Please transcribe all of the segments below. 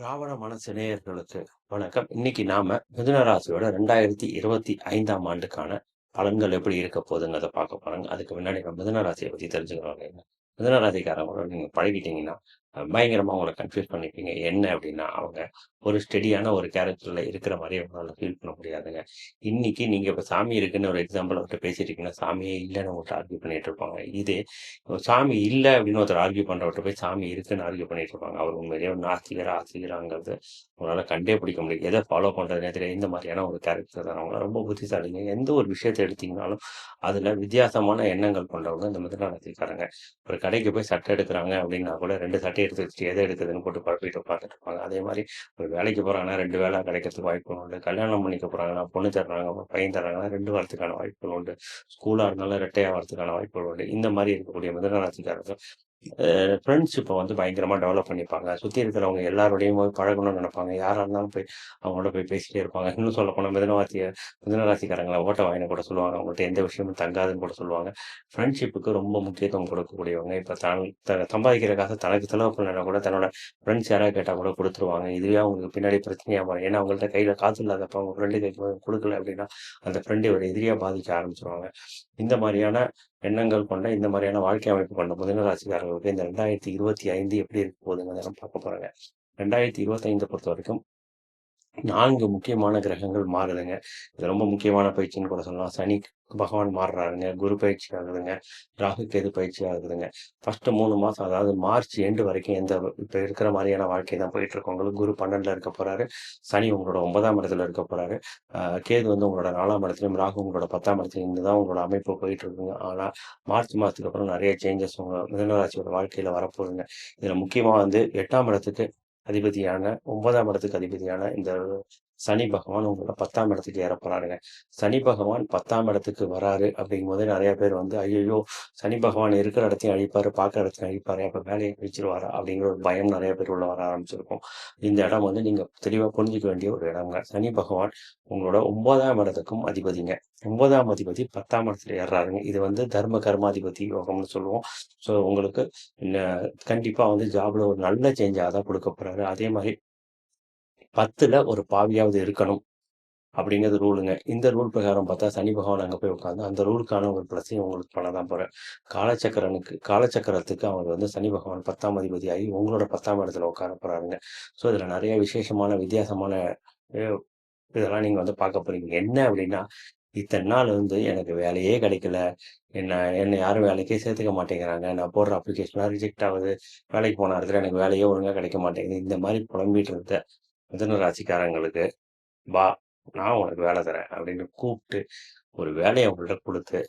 ராவண மனசு நேயர்களுக்கு வணக்கம். இன்னைக்கு நாம மிதுன ராசியோட 2025ஆம் ஆண்டுக்கான பலன்கள் எப்படி இருக்க போகுதுங்கிறத பார்க்க போறாங்க அதுக்கு முன்னாடி நம்ம மிதுன ராசியை பத்தி தெரிஞ்சுக்கணும். மிதுன ராசிக்காரங்களோட நீங்க பழகிட்டீங்கன்னா, பயங்கரமாக பயங்கரமா கன்ஃபியூஸ் பண்ணிப்பீங்க. என்ன அப்படின்னா அவங்க ஒரு ஸ்டெடியான ஒரு கேரக்டரில் இருக்கிற மாதிரி அவங்களால ஃபீல் பண்ண முடியாதுங்க. இன்னைக்கு நீங்க இப்போ சாமி இருக்குன்னு ஒரு எக்ஸாம்பிள் அவர்கிட்ட பேசிட்டீங்கன்னா, சாமியே இல்லைன்னு உங்கள்ட்ட ஆர்கியூ பண்ணிட்டு இருப்பாங்க. இதே சாமி இல்லை அப்படின்னு ஒருத்தர் ஆர்கியூ பண்ணுறவர்கிட்ட போய் சாமி இருக்குன்னு ஆர்கியூ பண்ணிட்டு இருப்பாங்க. அவர் உண்மையிலேயே ஒரு நாஸ்திகரா, ஆஸ்திகராங்கிறது அவங்களால கண்டே பிடிக்க முடியாது. எதை ஃபாலோ பண்ணுறது தெரியாது. இந்த மாதிரியான ஒரு கேரக்டர் தான் அவங்கள ரொம்ப புத்திசாலிங்க. எந்த ஒரு விஷயத்த எடுத்தீங்கனாலும், அதில் வித்தியாசமான எண்ணங்கள் கொண்டவங்க இந்த மாதிரி நடத்திருக்காங்க ஒரு கடைக்கு போய் சட்டை எடுக்கிறாங்க அப்படின்னா கூட ரெண்டு சட்டை எதை எடுத்து வச்சுட்டு எதை எடுக்குதுன்னு போட்டு குழப்பிட்டு உட்கார்ந்துட்டு இருப்பாங்க. அதே மாதிரி ஒரு வேலைக்கு போறாங்கன்னா ரெண்டு வேலை கிடைக்கிறதுக்கு வாய்ப்புகள் உண்டு. கல்யாணம் பண்ணிக்க போறாங்கன்னா, பொண்ணு தர்றாங்க பையன் தர்றாங்கன்னா ரெண்டு வாரத்துக்கான வாய்ப்புகள் உண்டு. ஸ்கூலா இருந்தாலும் ரெட்டையாக வரதுக்கான வாய்ப்புகள் உண்டு. இந்த மாதிரி இருக்கக்கூடிய மிதனராசிக்காரர்கள் ஃப்ரெண்ட்ஷிப்பை வந்து பயங்கரமாக டெவலப் பண்ணிப்பாங்க. சுற்றி இருக்கிறவங்க எல்லாரோடையும் போய் பழகணும்னு நினைப்பாங்க யாரா இருந்தாலும் போய் அவங்களோட போய் பேசிட்டே இருப்பாங்க. இன்னும் சொல்லப்போனால் மிதுன ராசிய மிதுன ஓட்ட வாங்கின கூட சொல்லுவாங்க. அவங்கள்ட்ட எந்த விஷயமும் தங்காதுன்னு கூட சொல்லுவாங்க. ஃப்ரெண்ட்ஷிப்புக்கு ரொம்ப முக்கியத்துவம் கொடுக்கக்கூடியவங்க. இப்போ தான் த சம்பாதிக்கிற காசு தனக்கு செலவு பண்ணலனா கூட தன்னோட ஃப்ரெண்ட்ஸ் யாராவது கேட்டால் கூட கொடுத்துருவாங்க இதுவே அவங்களுக்கு பின்னாடி பிரச்சனையாக மாறும். ஏன்னா, அவங்கள்ட்ட கையில் காசு இல்லாதப்ப அவங்க ஃப்ரெண்ட் கைக்கு குடுக்கல அப்படின்னா அந்த ஃப்ரெண்டு ஒரு எதிரியாக பாதிக்க ஆரம்பிச்சிருவாங்க இந்த மாதிரியான எண்ணங்கள் கொண்ட, இந்த மாதிரியான வாழ்க்கை அமைப்பு கொண்ட மிதுன ராசிக்காரர்களுக்கு இந்த 2025 எப்படி இருக்க போதுங்கிறத நம்ம பார்க்க போறோங்க. 2025 பொறுத்தவரைக்கும் நான்கு முக்கியமான கிரகங்கள் மாறுதுங்க. இது ரொம்ப முக்கியமான பயிற்சின்னு கூட சொல்லலாம். சனி பகவான் மாறுறாருங்க. குரு பயிற்சி ஆகுதுங்க. ராகு, கேது பயிற்சி ஆகுதுங்க. ஃபர்ஸ்ட் மூணு மாசம் அதாவது மார்ச் எண்டு வரைக்கும் எந்த இப்போ இருக்கிற மாதிரியான வாழ்க்கை தான் போயிட்டு இருக்கு உங்களுக்கு. குரு 12ல இருக்க போறாரு. சனி உங்களோட ஒன்பதாம் இடத்துல இருக்க போறாரு. கேது வந்து உங்களோட நாலாம் இடத்துலயும், ராகு உங்களோட 10ஆம் இடத்துலயும் இருந்து தான் உங்களோட அமைப்பு போயிட்டு இருக்குங்க. ஆனா, மார்ச் மாசத்துக்கு அப்புறம் நிறைய சேஞ்சஸ் உங்க மிதனராசியோட வாழ்க்கையில வரப்போகுதுங்க. இதுல முக்கியமா வந்து எட்டாம் இடத்துக்கு அதிபதியான ஒன்பதாம் இடத்துக்கு அதிபதியான இந்த சனி பகவான் உங்களோட 10ஆம் இடத்துக்கு ஏற போறாருங்க. சனி பகவான் 10ஆம் இடத்துக்கு வராரு அப்டிங்கும்போதே நிறைய பேர் வந்து, ஐயோ சனி பகவான் இருக்கிற இடத்தையும் அழிப்பாரு, பார்க்குற இடத்தையும் அழிப்பாரு அப்போ வேலையை அழிச்சிருவாரா?" அப்படிங்கிற ஒரு பயம் நிறைய பேர் உள்ள வர ஆரம்பிச்சிருக்கும். இந்த இடம் வந்து நீங்க தெளிவா புரிஞ்சுக்க வேண்டிய ஒரு இடம்ங்க. சனி பகவான் உங்களோட ஒன்பதாம் இடத்துக்கும் அதிபதிங்க. ஒன்பதாம் அதிபதி 10ஆம் இடத்துல ஏறாருங்க இது வந்து தர்ம கர்மாதிபதி யோகம்னு சொல்லுவோம். ஸோ, உங்களுக்கு கண்டிப்பாக வந்து ஜாப்ல ஒரு நல்ல சேஞ்சாக தான் கொடுக்க போறாரு. அதே மாதிரி 10ல ஒரு பாவியாவது இருக்கணும். அப்படிங்கிறது ரூலுங்க. இந்த ரூல் பிரகாரம் பார்த்தா சனி பகவான் அங்க போய் உட்கார்ந்து அந்த ரூலுக்கான ஒரு பிளஸையும் உங்களுக்கு பண்ண தான் போகிறேன் காலச்சக்கரனுக்கு காலச்சக்கரத்துக்கு அவர் வந்து சனி பகவான் பத்தாம் அதிபதி ஆகி உங்களோட 10ஆம் இடத்துல உட்கார போறாருங்க. ஸோ, இதுல நிறைய விசேஷமான, வித்தியாசமான இதெல்லாம் நீங்க வந்து பார்க்க போறீங்க. என்ன அப்படின்னா இத்தனை நாள் வந்து எனக்கு வேலையே கிடைக்கல. என்ன என்னை யாரும் வேலைக்கே சேர்த்துக்க மாட்டேங்கிறாங்க. நான் போடுற அப்ளிகேஷன்லாம் ரிஜெக்ட் ஆகுது வேலைக்கு போன இடத்துல எனக்கு வேலையே ஒழுங்காக கிடைக்க மாட்டேங்குது. இந்த மாதிரி புலம்பிட்டு இருந்த மிதன ராசிக்காரங்களுக்கு, "வா! நான் உனக்கு வேலை தரேன்" அப்படின்னு கூப்பிட்டு ஒரு வேலையை உங்கள்கிட்ட கொடுத்து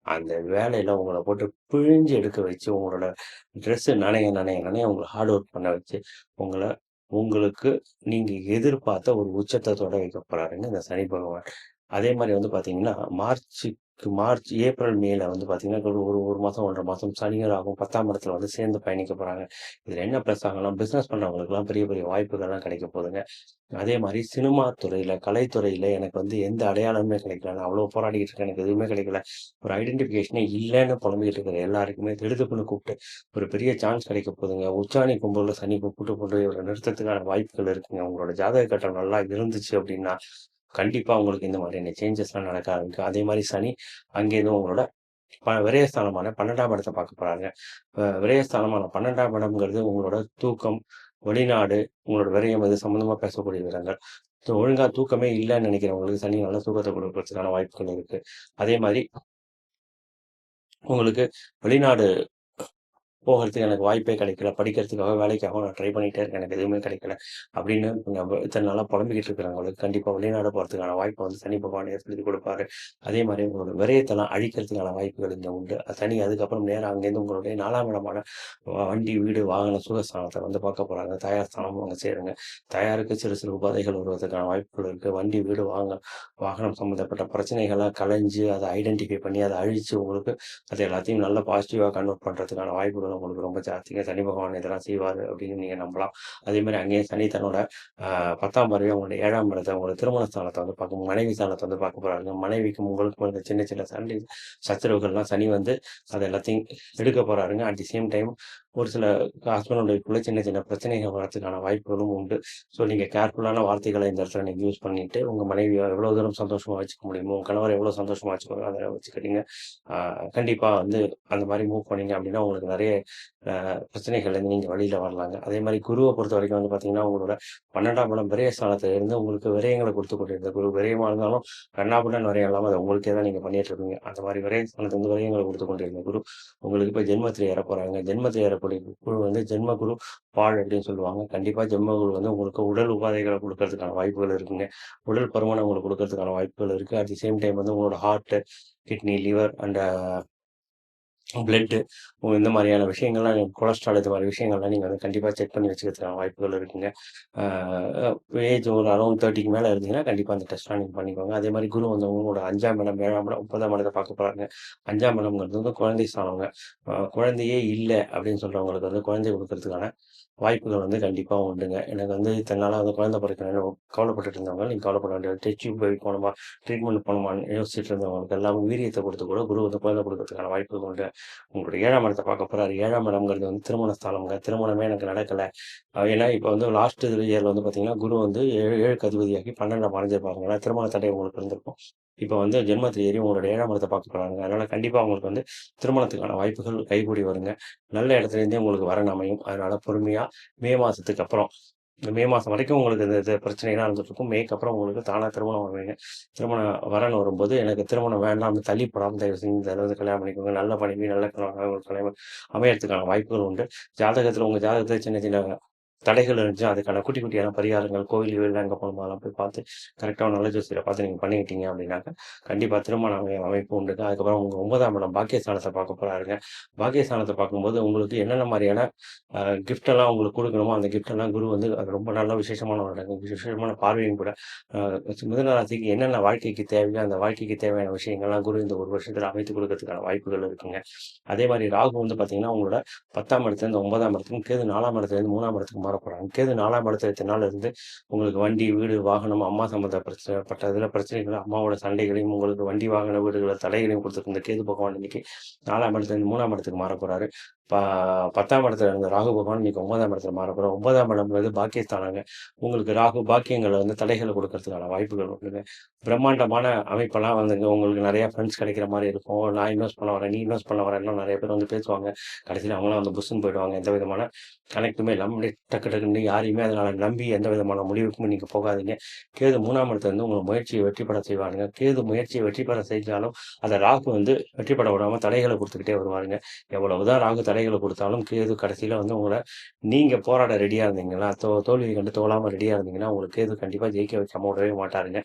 அந்த வேலையில் உங்களை போட்டு பிழிஞ்சு எடுக்க வச்சு, உங்களோட ட்ரெஸ்ஸு நனைய, நனைய, நனைய உங்களை ஹார்ட் ஒர்க் பண்ண வச்சு, உங்களை உங்களுக்கு நீங்கள் எதிர்பார்த்த ஒரு உச்சத்தை தொட வைக்க இந்த சனி பகவான். அதே மாதிரி வந்து பார்த்தீங்கன்னா, மார்ச் மார்ச், ஏப்ரல், மேல வந்து பார்த்தீங்கன்னா, ஒரு ஒரு 1 மாசம், 1 1/2 மாசம் சனியும், ராகுவும் 10ஆம் இடத்துல வந்து சேர்ந்து பயணிக்க போகிறாங்க இதில் என்ன ப்ளஸ் ஆகலாம் பிஸ்னஸ் பண்ணுறவங்களுக்குலாம் பெரிய, பெரிய வாய்ப்புகள்லாம் கிடைக்க போகுதுங்க அதே மாதிரி சினிமா துறையில் கலைத்துறையில் எனக்கு வந்து எந்த அடையாளமுமே கிடைக்கல. நான் அவ்வளோ போராடிக்கிட்டு இருக்கேன். எனக்கு எதுவுமே கிடைக்கல. ஒரு ஐடென்டிஃபிகேஷனே இல்லைன்னு புலம்பிக்கிட்டு இருக்கிற எல்லாருக்குமே திடுதிப்புன்னு கூப்பிட்டு ஒரு பெரிய சான்ஸ் கிடைக்க போதுங்க. உச்சாணி கும்பலில் சனி கூப்பிட்டு கொண்டு ஒரு நிறுத்தத்துக்கான வாய்ப்புகள் இருக்குங்க. உங்களோட ஜாதக கட்டம் நல்லா இருந்துச்சு அப்படின்னா கண்டிப்பாக உங்களுக்கு இந்த மாதிரியான சேஞ்சஸ்லாம் நடக்க ஆரம்பிக்கும். அதே மாதிரி சனி அங்கேருந்து உங்களோட ப விரயஸ்தானமான பன்னெண்டாம் இடத்தை பார்க்க போகிறாங்க விரயஸ்தானமான 12ஆம் இடம்ங்கிறது உங்களோட தூக்கம், வெளிநாடு, உங்களோட விரயம் அது சம்மந்தமாக பேசக்கூடிய விதங்கள். ஒழுங்காக ஒழுங்கா தூக்கமே இல்லைன்னு நினைக்கிறவங்களுக்கு சனி நல்ல தூக்கத்தை கொடுக்கறதுக்கான வாய்ப்புகள் இருக்குது அதே மாதிரி உங்களுக்கு வெளிநாடு போகிறதுக்கு எனக்கு வாய்ப்பே கிடைக்கல. படிக்கிறதுக்காக, வேலைக்காக நான் ட்ரை பண்ணிட்டே இருக்கேன். எனக்கு எதுவுமே கிடைக்கல. அப்படின்னு இத்தனை நாளாக புலம்பிக்கிட்டு இருக்கிறவங்களுக்கு கண்டிப்பாக வெளிநாடு போகிறதுக்கான வாய்ப்பை வந்து சனி பகவான் ஏற்படுத்தி கொடுப்பாரு அதே மாதிரி உங்களோட விரயத்தெல்லாம் அழிக்கிறதுக்கான வாய்ப்புகள் இங்கே உண்டு. சனி அதுக்கப்புறம் நேரம் அங்கேருந்து உங்களுடைய நாலாம் இடமான வண்டி, வீடு, வாகன, சுகஸ்தானத்தை வந்து பார்க்க போகிறாங்க தயார் ஸ்தானமும் அங்கே செய்கிறாங்க தயாருக்கு சிறு, சிறு உபாதைகள் வருவதற்கான வாய்ப்புகள் இருக்குது வண்டி, வீடு, வாங்க வாகனம் சம்மந்தப்பட்ட பிரச்சனைகள்லாம் களைஞ்சு, அதை ஐடென்டிஃபை பண்ணி, அதை அழித்து உங்களுக்கு அது எல்லாத்தையும் நல்ல பாசிட்டிவாக கன்வெர்ட் பண்ணுறதுக்கான வாய்ப்புகள் உங்களுக்கு ரொம்ப ஜாஸ்திங்க. சனி பகவான் இதெல்லாம் செய்வார் அப்படின்னு நீங்கள் நம்பலாம். அதே அங்கேயும் அங்கேயே சனி தன்னோட பத்தாம் 10ஆம் பார்வையா உங்களுடைய 7ஆம் இடத்த, உங்களோட திருமண ஸ்தானத்தை வந்து பார்க்கும் மனைவி ஸ்தானத்தை வந்து பார்க்க போகிறாருங்க மனைவிக்கும் உங்களுக்கும் இருந்த சின்ன, சின்ன சண்டை, சச்சரவுகள்லாம் சனி வந்து அது எல்லாத்தையும் எடுக்க போகிறாருங்க அட் தி சேம் டைம் ஒரு சில ஹஸ்பண்ட் சின்ன சின்ன பிரச்சனைகள் வரதுக்கான வாய்ப்புகளும் உண்டு. ஸோ நீங்கள் கேர்ஃபுல்லான வார்த்தைகளை இந்த இடத்துல நீங்கள் யூஸ் பண்ணிட்டு, உங்கள் மனைவியை எவ்வளோ தூரம் சந்தோஷமாக வச்சுக்க முடியுமோ, உங்கள் கணவர் எவ்வளோ சந்தோஷமாக வச்சுக்கணும் அதை வச்சுக்கிட்டீங்க. கண்டிப்பாக வந்து அந்த மாதிரி மூவ் பண்ணீங்க அப்படின்னா உங்களுக்கு நிறைய பிரச்சனைகள்லேருந்து நீங்க வழியில் வரலாங்க. அதே மாதிரி குருவை பொறுத்த பொறுத்தவரைக்கும் வந்து பார்த்தீங்கன்னா, உங்களோட 12ஆம் இடம் விரயஸ்தானத்துல இருந்து உங்களுக்கு விரயங்களை கொடுத்து கொண்டிருந்த குரு விரயமா இருந்தாலும், கண்ணாபுடன் விரயம் இல்லாமல் அத உங்களுக்கே தான் நீங்க பண்ணிட்டு இருக்கீங்க அந்த மாரி விரயஸ்தானத்துலருந்து விரயங்களை கொடுத்து கொண்டிருந்த குரு, உங்களுக்கு இப்போ ஜென்மத்தில் ஏற போகிறாங்க ஜென்மத்தில் ஏறக்கூடிய குரு வந்து ஜென்ம குரு பால் அப்படின்னு சொல்லுவாங்க. கண்டிப்பா ஜென்ம குரு வந்து உங்களுக்கு உடல் உபாதைகளை கொடுக்கறதுக்கான வாய்ப்புகள் இருக்குங்க. உடல் பருமனை உங்களுக்கு கொடுக்கறதுக்கான வாய்ப்புகள் இருக்கு. அட் தி சேம் டைம் வந்து உங்களோட heart, kidney, liver and blood இந்த மாதிரியான விஷயங்கள்லாம் கொலஸ்ட்ரால் இது மாதிரி விஷயங்கள்லாம் நீங்கள் வந்து கண்டிப்பாக செக் பண்ணி வச்சுக்கிறதுக்கான வாய்ப்புகள் இருக்குங்க. ஏஜ் ஒரு அரௌண்ட் தேர்ட்டிக்கு மேலே இருந்தீங்கன்னா, கண்டிப்பாக அந்த டெஸ்ட்லாம் நீங்கள் பண்ணிக்கோங்க. அதே மாதிரி குரு வந்து உங்களோட 5ஆம் இடம், ஏழாம் இடம், ஒன்பதாம் இடத்தை பார்க்க போகிறாங்க அஞ்சாம் இடம்ங்கிறது வந்து குழந்தை சாணவங்க குழந்தையே இல்லை அப்படின்னு சொல்கிறவங்களுக்கு வந்து குழந்தை கொடுக்கறதுக்கான வாய்ப்புகள் வந்து கண்டிப்பாக உண்டுங்க. எனக்கு வந்து இத்தன வந்து குழந்தை பொறக்கலன்னு கவலைப்பட்டுட்டு இருந்தவங்க, நீங்கள் கவலைப்பட வேண்டிய டெச்சு போய் போகணுமா ட்ரீட்மெண்ட் போகணுமான்னு யோசிச்சுட்டு இருந்தவங்களுக்கு எல்லாம் வீரியத்தை கொடுத்து கூட குரு வந்து குழந்தை கொடுக்கறதுக்கான வாய்ப்புகள் உண்டு. உங்களுடைய ஏழாம் இடத்தை பார்க்க போறாரு. ஏழாம் இடம்ங்கிறது வந்து திருமண ஸ்தானம்ங்க. திருமணமே எனக்கு நடக்கல. ஏன்னா இப்போ வந்து லாஸ்ட் இயர்ல வந்து பார்த்தீங்கன்னா, குரு வந்து 7 7க்கு அதிபதியாகி 12ல மறைஞ்சிருப்பாருங்க. ஏன்னா திருமண தடை உங்களுக்கு இருந்திருக்கும். இப்போ வந்து ஜென்மத்தில் ஏறி உங்களோட ஏழாம் இடத்தை பார்க்க போறாங்க. அதனால கண்டிப்பா உங்களுக்கு வந்து திருமணத்துக்கான வாய்ப்புகள் கைகூடி வருங்க. நல்ல இடத்துலேருந்தே உங்களுக்கு வரன் அமையும். அதனால பொறுமையா மே மாசத்துக்கு அப்புறம் இந்த மே மாசம் வரைக்கும் உங்களுக்கு இந்த இது பிரச்சனைலாம் இருந்துட்டுருக்கும். மேக்கு அப்புறம் உங்களுக்கு தானா திருமணம் வருவீங்க. திருமணம் வரன் வரும்போது, எனக்கு திருமணம் வேண்டாம்னு தள்ளி போடாம தயவு செஞ்சு இந்த அளவுக்கு கல்யாணம் பண்ணிக்கோங்க. நல்ல மனைவி, நல்ல கல்யாணம் கல்யாணம் அமையறதுக்கான வாய்ப்புகள் உண்டு. ஜாதகத்தில் உங்க ஜாதகத்தில் சின்ன சின்ன தடைகள் இருந்துச்சு அதுக்கான குட்டி குட்டியான பரிகாரங்கள் கோவில் கீவில்லாம் எங்க போய் பார்த்து, கரெக்டான நல்ல ஜோசியில் பார்த்து நீங்கள் பண்ணிக்கிட்டீங்க அப்படின்னாக்கா கண்டிப்பாக திருமண அமை அமைப்பு உண்டுங்க. அதுக்கப்புறம் உங்கள் ஒன்பதாம் இடம் பாக்கியஸ்தானத்தை பார்க்க போகிறாருங்க பாக்கியஸ்தானத்தை பார்க்கும்போது உங்களுக்கு என்னென்ன மாதிரியான கிஃப்டெல்லாம் உங்களுக்கு கொடுக்கணுமோ அந்த கிஃப்டெல்லாம் குரு வந்து அது ரொம்ப நல்ல விசேஷமான ஒரு இடங்க. விசேஷமான பார்வையும் கூட. மிதனராசிக்கு என்னென்ன வாழ்க்கைக்கு தேவையோ, அந்த வாழ்க்கைக்கு தேவையான விஷயங்கள்லாம் குரு இந்த ஒரு வருஷத்தில் அமைத்து கொடுக்கறதுக்கான வாய்ப்புகள் இருக்குங்க. அதே மாதிரி ராகு வந்து பார்த்தீங்கன்னா, உங்களோட 10ஆம் இடத்துலேருந்து ஒன்பதாம் இடத்துக்கும், கேது நாலாம் இடத்துலேருந்து மூணாம் இடத்துக்கு மாற போறாங்க. கேது 4ஆம் இடத்துல இத்தன நாள் இருந்து உங்களுக்கு வண்டி, வீடு, வாகனம், அம்மா சம்மந்த பிரச்சனைப்பட்ட இதுல பிரச்சனைகள், அம்மாவோட சண்டைகளையும், உங்களுக்கு வண்டி, வாகன, வீடுகளை தடைகளையும் கொடுத்துருந்த கேது பகவான் இன்னைக்கு நாலாம் இடத்துல இருந்து மூணாம் இடத்துக்கு மாற ப 10ஆம் இடத்துல இருந்த ராகு பகவான் இன்னைக்கு ஒன்பதாம் இடத்துல மாற போறாரு. 9ஆம் இடம்ங்கிறது பாக்கியஸ்தானாங்க உங்களுக்கு ராகு பாக்கியங்களை வந்து தடைகளை கொடுக்கறதுக்கான வாய்ப்புகள் இருக்குங்க பிரம்மாண்டமான அமைப்பெல்லாம் வந்துங்க உங்களுக்கு நிறைய ஃப்ரெண்ட்ஸ் கிடைக்கிற மாதிரி இருக்கும். நான் இன்வெஸ்ட் பண்ண வரேன், நீ இன்வெஸ்ட் பண்ண வரேன்லாம் நிறைய பேர் வந்து பேசுவாங்க. கடைசியில் அவங்களாம் வந்து புஸ்ஸுன்னு போயிடுவாங்க. எந்த விதமான கனெக்ட்டுமே இல்லாமல் டக்கு டக்குன்னு யாரையுமே அதனால நம்பி எந்த விதமான முடிவுக்குமே நீங்க போகாதீங்க. கேது மூணாம் இடத்துல இருந்து உங்களை முயற்சியை வெற்றி பெற செய்வாருங்க. கேது முயற்சியை வெற்றி பெற செய்தாலும் அதை ராகு வந்து வெற்றி பெற விடாமல் தடைகளை கொடுத்துக்கிட்டே வருவாருங்க. எவ்வளவுதான் ராகு தடைகளை கொடுத்தாலும் கேது கடைசியில் வந்து உங்களை நீங்கள் போராட ரெடியாக இருந்தீங்கன்னா, தோ தோல்வியை கண்டு தோலாமல் ரெடியாக இருந்தீங்கன்னா, உங்களுக்கு கேது கண்டிப்பாக ஜெயிக்க வைக்காம விடவே மாட்டாருங்க.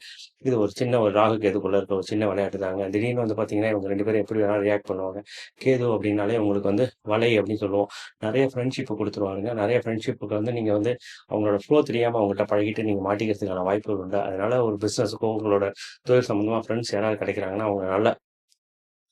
இது ஒரு சின்ன ஒரு ராகு கேதுக்குள்ளே இருக்க ஒரு சின்ன விளையாட்டு தாங்க. திடீர்னு வந்து பார்த்தீங்கன்னா, இவங்க ரெண்டு பேரும் எப்படி வேணாலும் ரியாக்ட் பண்ணுவாங்க. கேது அப்படின்னாலே உங்களுக்கு வந்து வலை அப்படின்னு சொல்லுவோம். நிறைய ஃப்ரெண்ட்ஷிப்பு கொடுத்துருவாருங்க நிறைய ஃப்ரெண்ட்ஷிப்புக்கு வந்து நீங்கள் வந்து அவங்களோட ஃப்ளோ தெரியாமல் அவங்ககிட்ட பழகிட்டு நீங்கள் மாட்டிக்கிறதுக்கான வாய்ப்புகள் உண்டு. அதனால ஒரு பிஸ்னஸுக்கோ உங்களோட தொழில் சம்மந்தமாக ஃப்ரெண்ட்ஸ் யாராவது கிடைக்கிறாங்கன்னா, அவங்க நல்ல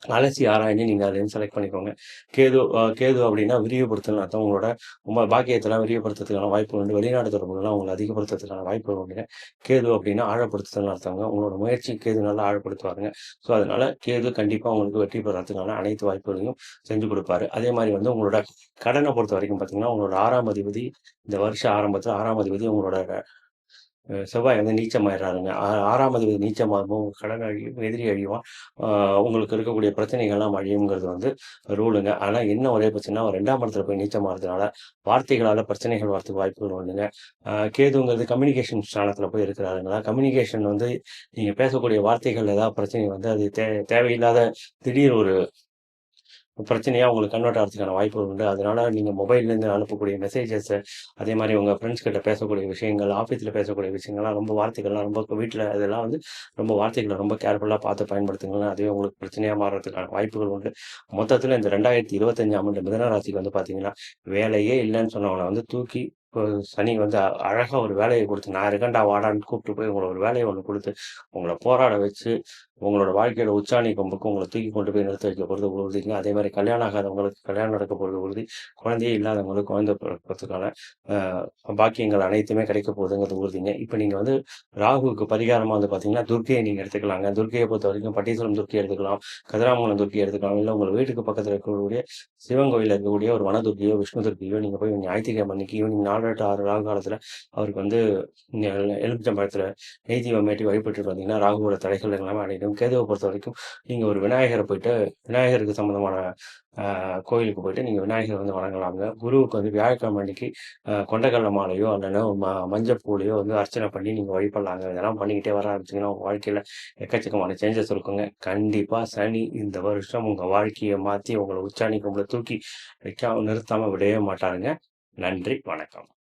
அலசி ஆராய்ஞ்சு நீங்கள் அதுலேருந்து செலக்ட் பண்ணிக்கோங்க. கேது கேது அப்படின்னா விரிவுபடுத்தல்னு அர்த்தம். உங்களோட உங்க பாக்கியத்தெல்லாம் விரிவுபடுத்துறதுக்கான வாய்ப்பு உண்டு. வெளிநாடு தொடர்புகள்லாம் உங்களை அதிகப்படுத்துறதுக்கான வாய்ப்பு உண்டு கேது அப்படின்னா ஆழப்படுத்துதல் அர்த்தவங்க உங்களோட முயற்சி கேது நல்லா ஆழப்படுத்துவாருங்க. ஸோ, அதனால கேது கண்டிப்பாக உங்களுக்கு வெற்றி பெறதுக்கான அனைத்து வாய்ப்புகளையும் செஞ்சு கொடுப்பாரு அதே மாதிரி வந்து உங்களோட கடனை பொறுத்த வரைக்கும் பார்த்தீங்கன்னா, உங்களோட ஆறாம் அதிபதி இந்த வருஷ ஆரம்பத்தில் ஆறாம் அதிபதி உங்களோட செவ்வாய் வந்து நீச்சமாயிடுறாருங்க. ஆ 6ஆம் அதிபதி நீச்சமாகும்போது கடன் அழியும், எதிரி அழிவான். அவங்களுக்கு உங்களுக்கு இருக்கக்கூடிய பிரச்சனைகள்லாம் அழியுங்கிறது வந்து ரூலுங்க. ஆனால் என்ன ஒரே பிரச்சனைனா, ரெண்டாம் இடத்துல போய் நீச்சமாறதுனால, வார்த்தைகளால் பிரச்சனைகள் வரதுக்கு வாய்ப்புகள் ஒன்றுங்க கேதுங்கிறது கம்யூனிகேஷன் ஸ்தானத்தில் போய் இருக்கிறாருங்களா, கம்யூனிகேஷன் வந்து நீங்கள் பேசக்கூடிய வார்த்தைகள்ல ஏதாவது பிரச்சனை வந்து அது தே தேவையில்லாத திடீர் ஒரு பிரச்சனையாக உங்களுக்கு கன்வெர்ட் ஆகிறதுக்கான வாய்ப்புகள் உண்டு. அதனால் நீங்கள் மொபைல்லேருந்து அனுப்பக்கூடிய மெசேஜஸ், அதே மாதிரி உங்கள் ஃப்ரெண்ட்ஸ் கிட்ட பேசக்கூடிய விஷயங்கள், ஆஃபீஸில் பேசக்கூடிய விஷயங்கள்லாம் ரொம்ப வார்த்தைகள்லாம் ரொம்ப வீட்டில் இதெல்லாம் வந்து ரொம்ப வார்த்தைகளை ரொம்ப கேர்ஃபுல்லாக பார்த்து பயன்படுத்துங்க. அதுவே உங்களுக்கு பிரச்சனையாக மாறுறதுக்கான வாய்ப்புகள் உண்டு. மொத்தத்தில் இந்த 2025ஆம் ஆண்டு மிதனராசிக்கு வந்து பார்த்தீங்கன்னா, வேலையே இல்லைன்னு சொன்னவன வந்து தூக்கி சனி வந்து அழகாக ஒரு வேலையை கொடுத்து "நான் இருக்கண்டா வாடான்னு" கூப்பிட்டு போய் உங்களை ஒரு வேலையை ஒன்று கொடுத்து உங்களை போராட வச்சு, உங்களோட வாழ்க்கையோட உச்சாணி கொம்புக்கு உங்களை தூக்கி கொண்டு போய் நிறுத்த வைக்க போகிறது உறுதிங்க. அதே மாதிரி கல்யாணம் ஆகாதவங்களுக்கு கல்யாணம் நடக்க போகிறது உறுதி. குழந்தையே இல்லாதவங்களுக்கு குழந்தை பிறக்கறதுக்கான பாக்கியங்கள் அனைத்துமே கிடைக்க போகுதுங்கிறது உறுதிங்க. இப்போ நீங்கள் வந்து ராகுவுக்கு பரிகாரமாக வந்து பார்த்தீங்கன்னா, துர்க்கையை நீங்கள் எடுத்துக்கலாங்க. துர்க்கையை பொறுத்த வரைக்கும் பட்டீஸ்வரம் துர்க்கை எடுத்துக்கலாம். கதிராமங்கலம் துர்க்கை எடுத்துக்கலாம். இல்லை உங்கள் வீட்டுக்கு பக்கத்தில் இருக்கக்கூடிய சிவன் கோயிலில் இருக்கக்கூடிய ஒரு வனதுர்க்கையோ, விஷ்ணு துர்க்கையோ நீங்கள் போய் ஞாயிற்றுக்கிழமை அன்னைக்கு ஈவினிங் நாலு எட்டு ஆறு ராகு காலத்தில் அவருக்கு வந்து எலுமிச்சம்பழத்தில் எலுமிச்சம்பழத்துல மேட்டி வழிபட்டு வந்தீங்கன்னா, ராகுவோட தடைகள் எல்லாமே அடையும். கேதவை பொறுத்த வரைக்கும் நீங்கள் ஒரு விநாயகரை போயிட்டு விநாயகருக்கு சம்மந்தமான கோயிலுக்கு போயிட்டு நீங்கள் விநாயகர் வந்து வணங்கலாங்க. குருவுக்கு வந்து வியாழக்கிழமை அன்னைக்கு கொண்டகல்ல மாலையோ, இல்லன்னா ம மஞ்சள் பூலையோ வந்து அர்ச்சனை பண்ணி நீங்கள் வழிபடலாங்க. இதெல்லாம் பண்ணிக்கிட்டே வர ஆரம்பிச்சிங்கன்னா உங்கள் வாழ்க்கையில் எக்கச்சக்கமான சேஞ்சஸ் இருக்குங்க. கண்டிப்பாக சனி இந்த வருஷம் உங்கள் வாழ்க்கையை மாற்றி உங்களை உச்சாணி உங்களை தூக்கி வைக்காம நிறுத்தாமல் விடவே மாட்டாருங்க. நன்றி, வணக்கம்.